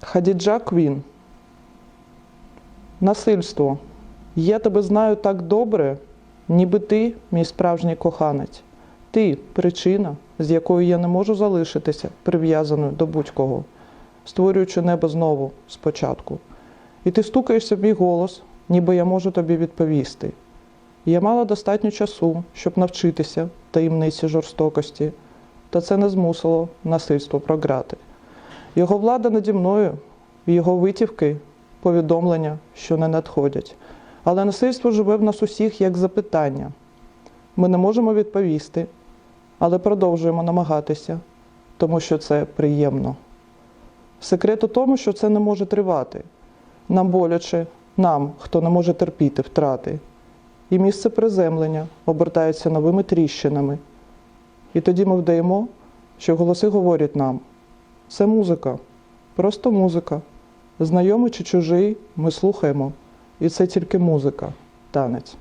Хадіджа Квін. Насильство. Я тебе знаю так добре, ніби ти мій справжній коханець. Ти причина, з якою я не можу залишитися прив'язаною до будь-кого, створюючи небо знову спочатку. І ти стукаєшся в мій голос, ніби я можу тобі відповісти. Я мала достатньо часу, щоб навчитися таємниці жорстокості, та це не змусило насильство програти. Його влада наді мною, його витівки, повідомлення, що не надходять. Але насильство живе в нас усіх як запитання. Ми не можемо відповісти, але продовжуємо намагатися, тому що це приємно. Секрет у тому, що це не може тривати. Нам боляче, нам, хто не може терпіти втрати. І місце приземлення обертається новими тріщинами. І тоді ми вдаємо, що голоси говорять нам: це музика, просто музика. Знайомий чи чужий, ми слухаємо, і це тільки музика, танець.